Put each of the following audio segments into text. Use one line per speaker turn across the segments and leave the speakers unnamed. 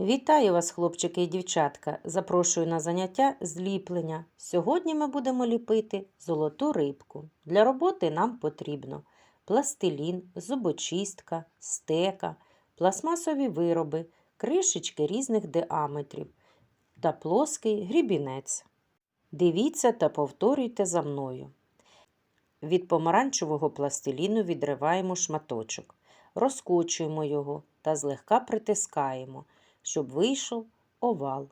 Вітаю вас, хлопчики і дівчатка! Запрошую на заняття зліплення. Сьогодні ми будемо ліпити золоту рибку. Для роботи нам потрібно пластилін, зубочистка, стека, пластмасові вироби, кришечки різних діаметрів та плоский грібінець. Дивіться та повторюйте за мною. Від помаранчевого пластиліну відриваємо шматочок, розкочуємо його та злегка притискаємо щоб вийшов овал.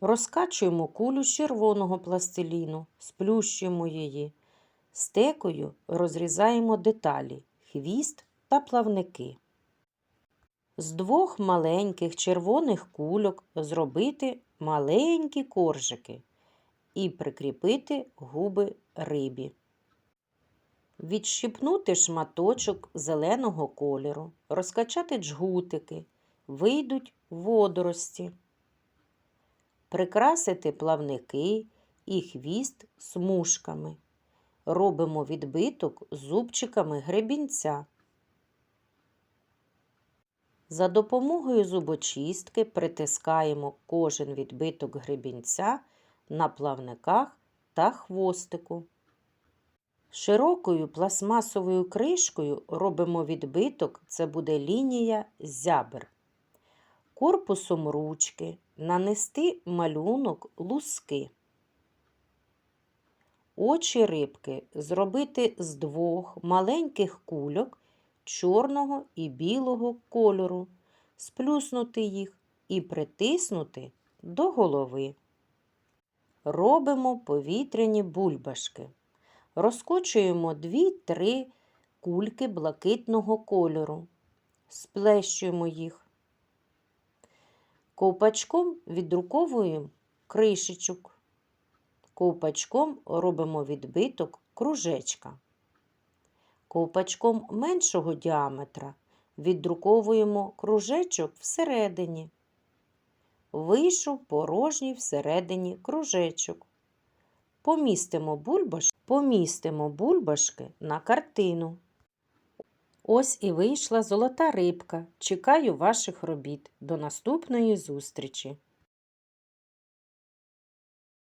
Розкачуємо кулю з червоного пластиліну, сплющуємо її. Стекою розрізаємо деталі, хвіст та плавники. З двох маленьких червоних кульок зробити маленькі коржики і прикріпити губи рибі. Відщипнути шматочок зеленого кольору, розкачати джгутики, вийдуть водорості, прикрасити плавники і хвіст смужками. Робимо відбиток зубчиками гребінця. За допомогою зубочистки притискаємо кожен відбиток гребінця на плавниках та хвостику. Широкою пластмасовою кришкою робимо відбиток, це буде лінія зябр корпусом ручки нанести малюнок луски. Очі рибки зробити з двох маленьких кульок чорного і білого кольору, сплюснути їх і притиснути до голови. Робимо повітряні бульбашки. Розкочуємо 2-3 кульки блакитного кольору, сплещуємо їх. Ковпачком віддруковуємо кришечок. Ковпачком робимо відбиток кружечка. Ковпачком меншого діаметра віддруковуємо кружечок всередині. Вийшов порожній всередині кружечок. Помістимо, бульбаш... Помістимо бульбашки на картину. Ось і вийшла золота рибка. Чекаю ваших робіт. До наступної зустрічі!